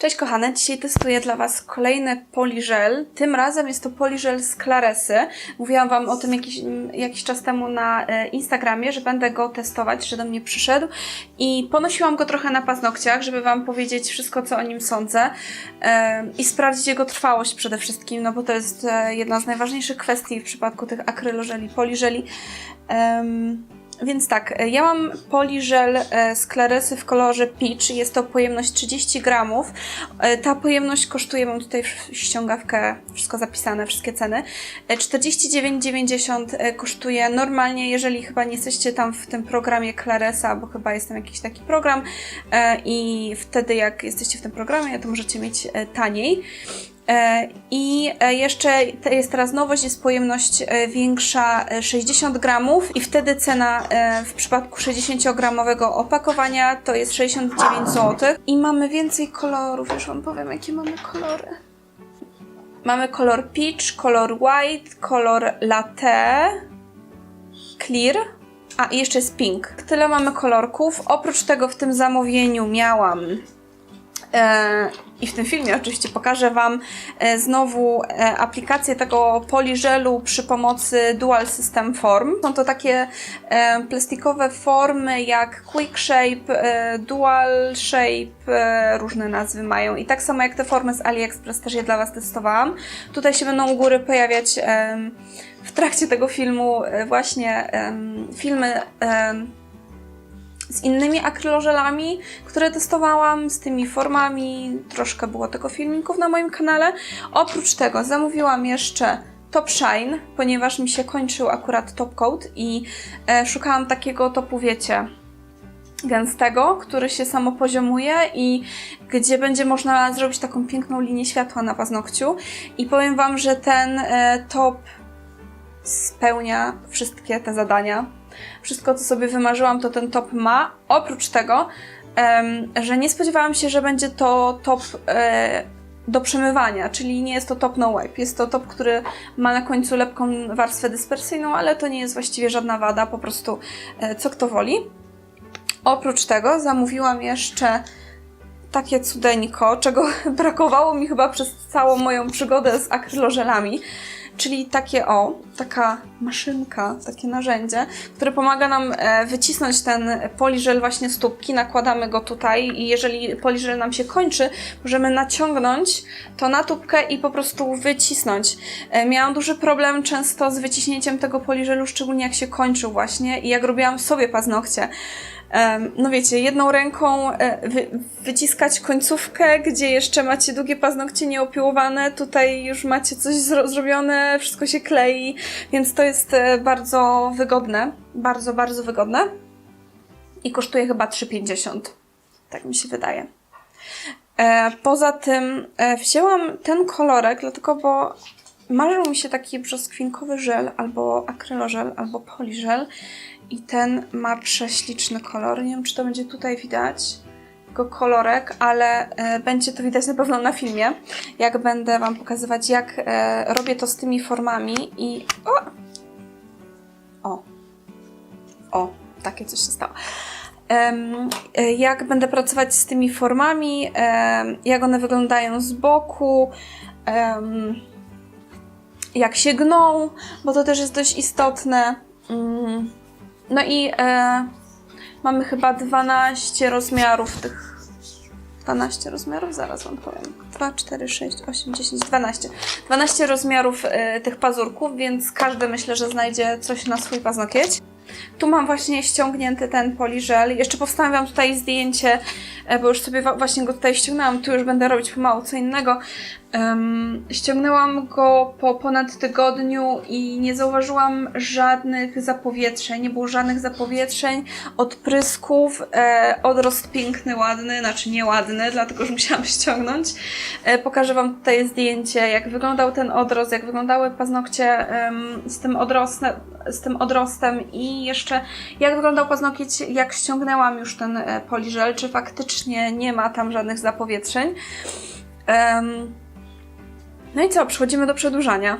Cześć kochane, dzisiaj testuję dla Was kolejny poliżel. Tym razem jest to poliżel z Claresy. Mówiłam Wam o tym jakiś, jakiś czas temu na e, Instagramie, że będę go testować, że do mnie przyszedł. I ponosiłam go trochę na paznokciach, żeby Wam powiedzieć wszystko, co o nim sądzę. E, I sprawdzić jego trwałość przede wszystkim, no bo to jest e, jedna z najważniejszych kwestii w przypadku tych akrylożeli, poliżeli. Więc tak, e, ja mam poliżel e, z Claresy w kolorze Peach. Jest to pojemność 30 gramów. E, Ta pojemność kosztuje, mam tutaj ściągawkę, wszystko zapisane, wszystkie ceny. E, 49,90 e, kosztuje normalnie, jeżeli chyba nie jesteście tam w tym programie Claresa, bo chyba jest tam jakiś taki program i wtedy jak jesteście w tym programie, to możecie mieć taniej. E, I e, jeszcze jest teraz nowość, jest pojemność e, większa e, 60 gramów i wtedy cena w przypadku 60-gramowego opakowania to jest 69 zł. I mamy więcej kolorów, już Wam powiem jakie mamy kolory. Mamy kolor peach, kolor white, kolor latte, clear, a jeszcze jest pink. Tyle mamy kolorków. Oprócz tego w tym zamówieniu miałam I w tym filmie oczywiście pokażę Wam e, znowu e, aplikację tego poliżelu przy pomocy Dual System Form. Są to takie e, plastikowe formy jak Quick Shape, e, Dual Shape, e, różne nazwy mają. I tak samo jak te formy z AliExpress też je dla Was testowałam. Tutaj się będą u góry pojawiać w trakcie tego filmu e, właśnie filmy z innymi akrylożelami, które testowałam, z tymi formami. Troszkę było tego filmików na moim kanale. Oprócz tego zamówiłam jeszcze Top Shine, ponieważ mi się kończył akurat top coat i e, szukałam takiego topu, wiecie, gęstego, który się samo poziomuje i gdzie będzie można zrobić taką piękną linię światła na paznokciu. I powiem Wam, że ten e, top spełnia wszystkie te zadania. Wszystko, co sobie wymarzyłam, to ten top ma. Oprócz tego, że nie spodziewałam się, że będzie to top e, do przemywania, czyli nie jest to top no wipe. Jest to top, który ma na końcu lepką warstwę dyspersyjną, ale to nie jest właściwie żadna wada, po prostu e, co kto woli. Oprócz tego zamówiłam jeszcze takie cudeńko, czego brakowało mi chyba przez całą moją przygodę z akrylożelami. Czyli takie o, taka maszynka, takie narzędzie, które pomaga nam e, wycisnąć ten poliżel właśnie z tubki. Nakładamy go tutaj i jeżeli poliżel nam się kończy, możemy naciągnąć to na tubkę i po prostu wycisnąć. E, Miałam duży problem często z wyciśnięciem tego poliżelu, szczególnie jak się kończył właśnie i jak robiłam sobie paznokcie. No wiecie, jedną ręką e, wy, wyciskać końcówkę, gdzie jeszcze macie długie paznokcie nieopiłowane, tutaj już macie coś zro, zrobione, wszystko się klei, więc to jest e, bardzo wygodne, bardzo, bardzo wygodne i kosztuje chyba 3,50, tak mi się wydaje. E, poza tym wzięłam ten kolorek, dlatego, bo marzył mi się taki brzoskwinkowy żel, albo akrylożel, albo poliżel i ten ma prześliczny kolor. Nie wiem, czy to będzie tutaj widać, jego kolorek, ale e, będzie to widać na pewno na filmie, jak będę Wam pokazywać, jak e, robię to z tymi formami i... O! O! O! Takie coś się stało. E, jak będę pracować z tymi formami, jak one wyglądają z boku, jak się gną, bo to też jest dość istotne. Mm. No i e, mamy chyba 12 rozmiarów tych. 12 rozmiarów, zaraz wam powiem. 2, 4, 6, 8, 10, 12. 12 rozmiarów e, tych pazurków, więc każdy myślę, że znajdzie coś na swój paznokieć. Tu mam właśnie ściągnięty ten poliżel. Jeszcze powstawiam tutaj zdjęcie, bo już sobie właśnie go tutaj ściągnęłam. Tu już będę robić pomału co innego. Em, ściągnęłam go po ponad tygodniu i nie zauważyłam żadnych zapowietrzeń. Nie było żadnych zapowietrzeń, odprysków. E, odrost piękny, ładny, znaczy nieładny, dlatego że musiałam ściągnąć. E, pokażę Wam tutaj zdjęcie, jak wyglądał ten odrost, jak wyglądały paznokcie em, z, tym odrostem, z tym odrostem i jeszcze jak wyglądał paznokieć, jak ściągnęłam już ten e, poliżel, czy faktycznie nie ma tam żadnych zapowietrzeń. No i co, przechodzimy do przedłużania.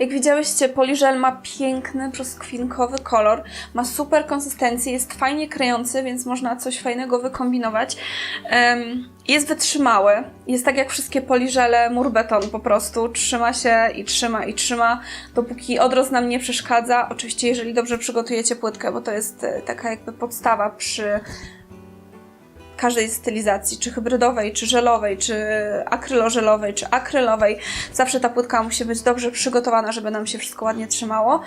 Jak widziałyście, poliżel ma piękny, brzoskwinkowy kolor, ma super konsystencję, jest fajnie kryjący, więc można coś fajnego wykombinować. Jest wytrzymały, jest tak jak wszystkie poliżele murbeton po prostu, trzyma się i trzyma i trzyma, dopóki odrost nam nie przeszkadza. Oczywiście jeżeli dobrze przygotujecie płytkę, bo to jest e, taka jakby podstawa przy każdej stylizacji, czy hybrydowej, czy żelowej, czy akrylożelowej, czy akrylowej. Zawsze ta płytka musi być dobrze przygotowana, żeby nam się wszystko ładnie trzymało.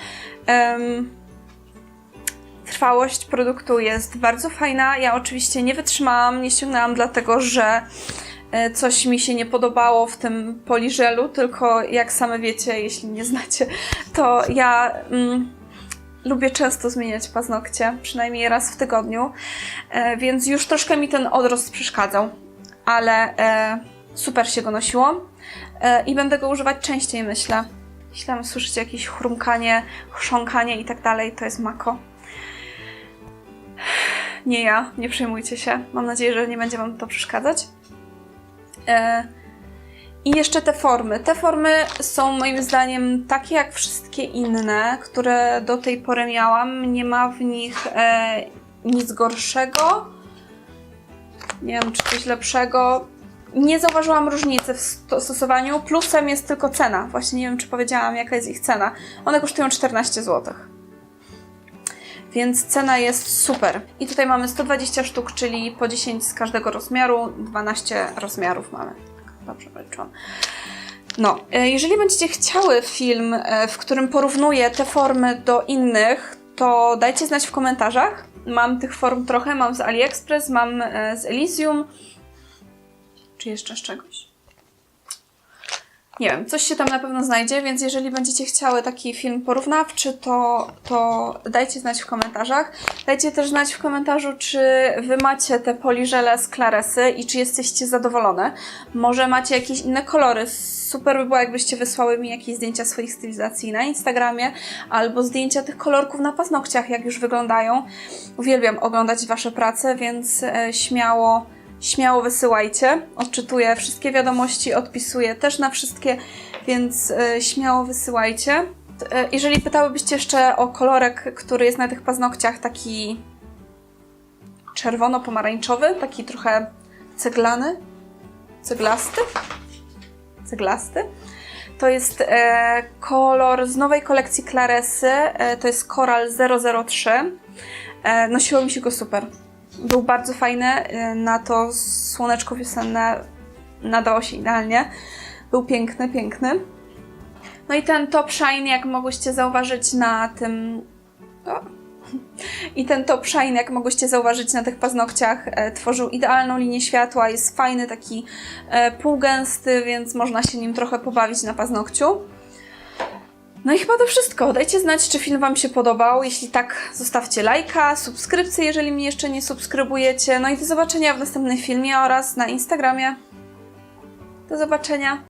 Trwałość produktu jest bardzo fajna. Ja oczywiście nie wytrzymałam, nie ściągnęłam dlatego, że e, coś mi się nie podobało w tym poliżelu, tylko jak same wiecie, jeśli nie znacie, to ja mm, lubię często zmieniać paznokcie, przynajmniej raz w tygodniu, e, więc już troszkę mi ten odrost przeszkadzał, ale e, super się go nosiło e, i będę go używać częściej, myślę. Jeśli tam słyszycie jakieś chrumkanie, chrząkanie i tak dalej, to jest mako. Nie ja, nie przejmujcie się. Mam nadzieję, że nie będzie Wam to przeszkadzać. I jeszcze te formy. Te formy są moim zdaniem takie jak wszystkie inne, które do tej pory miałam. Nie ma w nich e, nic gorszego. Nie wiem, czy coś lepszego. Nie zauważyłam różnicy w sto- stosowaniu. Plusem jest tylko cena. Właśnie nie wiem, czy powiedziałam, jaka jest ich cena. One kosztują 14 zł więc cena jest super. I tutaj mamy 120 sztuk, czyli po 10 z każdego rozmiaru, 12 rozmiarów mamy. Dobrze policzyłam. No, e, jeżeli będziecie chciały film, e, w którym porównuję te formy do innych, to dajcie znać w komentarzach. Mam tych form trochę, mam z AliExpress, mam e, z Elysium, czy jeszcze z czegoś. Nie wiem, coś się tam na pewno znajdzie, więc jeżeli będziecie chciały taki film porównawczy, to, to dajcie znać w komentarzach. Dajcie też znać w komentarzu, czy Wy macie te poliżele z Claresy i czy jesteście zadowolone. Może macie jakieś inne kolory. Super by było, jakbyście wysłały mi jakieś zdjęcia swoich stylizacji na Instagramie, albo zdjęcia tych kolorków na paznokciach, jak już wyglądają. Uwielbiam oglądać Wasze prace, więc e, śmiało śmiało wysyłajcie. Odczytuję wszystkie wiadomości, odpisuję też na wszystkie, więc e, śmiało wysyłajcie. E, jeżeli pytałybyście jeszcze o kolorek, który jest na tych paznokciach, taki czerwono-pomarańczowy, taki trochę ceglany, ceglasty, ceglasty. To jest e, kolor z nowej kolekcji Claresy, to jest Coral 003. E, nosiło mi się go super. Był bardzo fajny, y, na to słoneczko wiosenne nadało się idealnie. Był piękny, piękny. No i ten top shine, jak mogłyście zauważyć na tym... O. I ten top shine, jak mogłyście zauważyć na tych paznokciach, e, tworzył idealną linię światła, jest fajny, taki e, półgęsty, więc można się nim trochę pobawić na paznokciu. No i chyba to wszystko. Dajcie znać, czy film Wam się podobał. Jeśli tak, zostawcie lajka, subskrypcję, jeżeli mnie jeszcze nie subskrybujecie. No i do zobaczenia w następnym filmie oraz na Instagramie. Do zobaczenia.